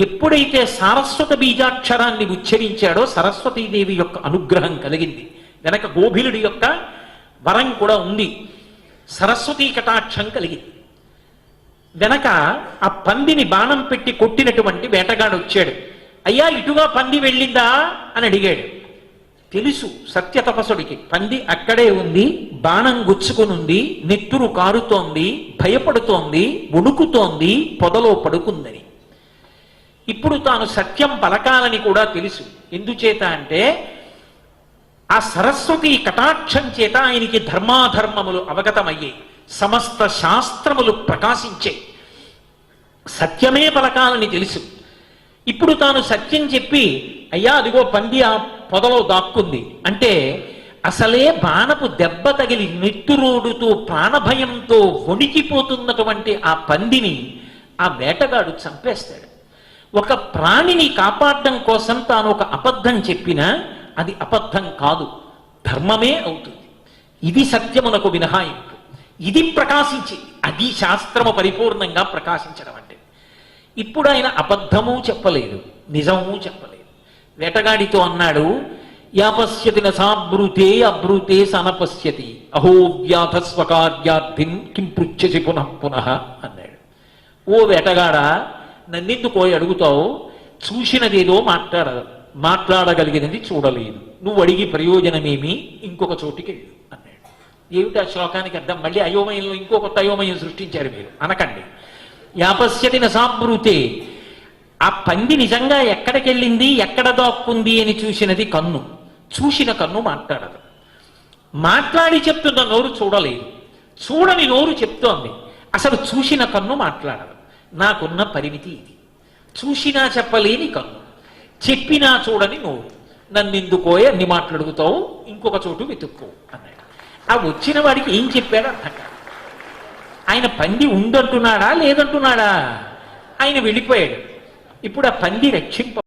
ఎప్పుడైతే సారస్వత బీజాక్షరాన్ని ఉచ్చరించాడో సరస్వతీదేవి యొక్క అనుగ్రహం కలిగింది. వెనక గోభిలుడి యొక్క వరం కూడా ఉంది. సరస్వతీ కటాక్షం కలిగింది. వెనక ఆ పందిని బాణం పెట్టి కొట్టినటువంటి వేటగాడు వచ్చాడు. అయ్యా ఇటుగా పంది వెళ్ళిందా? అని అడిగాడు. తెలుసు సత్య తపసుడికి పంది అక్కడే ఉంది బాణం గుచ్చుకుని ఉంది నెత్తురు కారుతోంది భయపడుతోంది వణుకుతోంది పొదలో పడుకుంది. ఇప్పుడు తాను సత్యం పలకాలని కూడా తెలుసు. ఎందుచేత అంటే ఆ సరస్వతి కటాక్షం చేత ఆయనకి ధర్మాధర్మములు అవగతమయ్యాయి. సమస్త శాస్త్రములు ప్రకాశించాయి. సత్యమే పలకాలని తెలుసు. ఇప్పుడు తాను సత్యం చెప్పి అయ్యా అదిగో పంది ఆ పొదలో దాక్కుంది. అంటే అసలే బాణపు దెబ్బ తగిలి నెత్తురోడుతూ ప్రాణభయంతో వణికిపోతున్నటువంటి ఆ పందిని ఆ వేటగాడు చంపేస్తాడు. ఒక ప్రాణిని కాపాడడం కోసం తాను ఒక అబద్ధం చెప్పినా అది అబద్ధం కాదు ధర్మమే అవుతుంది. ఇది సత్యమునకు మినహాయింపు. ఇది ప్రకాశించి అది శాస్త్రము పరిపూర్ణంగా ప్రకాశించడం అంటే. ఇప్పుడు ఆయన అబద్ధము చెప్పలేదు నిజము చెప్పలేదు. వేటగాడితో అన్నాడు యాపశ్యతి నసాబ్రూతే అబ్రూతే సనపశ్యతి. అహో వ్యాధస్వకార్యార్థిన్ కిం పునః పునః అన్నాడు. ఓ వేటగాడా నన్నెందుకో అడుగుతావు? చూసినదేదో మాట్లాడదు మాట్లాడగలిగినది చూడలేదు నువ్వు అడిగి ప్రయోజనమేమి ఇంకొక చోటికి వెళ్ళు అన్నాడు. ఏమిటి ఆ శ్లోకానికి అర్థం? మళ్ళీ అయోమయంలో ఇంకో కొత్త అయోమయం సృష్టించారు మీరు. అనకండి. యాపశ్యతి నసాబ్రూతే ఆ పంది నిజంగా ఎక్కడికి వెళ్ళింది? ఎక్కడ దాక్కుంది అని చూసినది కన్ను. చూసిన కన్ను మాట్లాడదు. మాట్లాడి చెప్తున్న నోరు చూడలేదు. చూడని నోరు చెప్తోంది. అసలు చూసిన కన్ను మాట్లాడదు. నాకున్న పరిమితి ఇది. చూసినా చెప్పలేని కన్ను. చెప్పినా చూడని నోరు. నన్నెందుకోయే అన్ని మాట్లాడుగుతావు? ఇంకొక చోటు వెతుక్కో అన్నాడు. ఆ వచ్చిన వాడికి ఏం చెప్పాడు అర్థం కాదు. ఆయన పంది ఉందంటున్నాడా? లేదంటున్నాడా? ఆయన వెళ్ళిపోయాడు. ఇప్పుడు ఆ పంది రక్షింప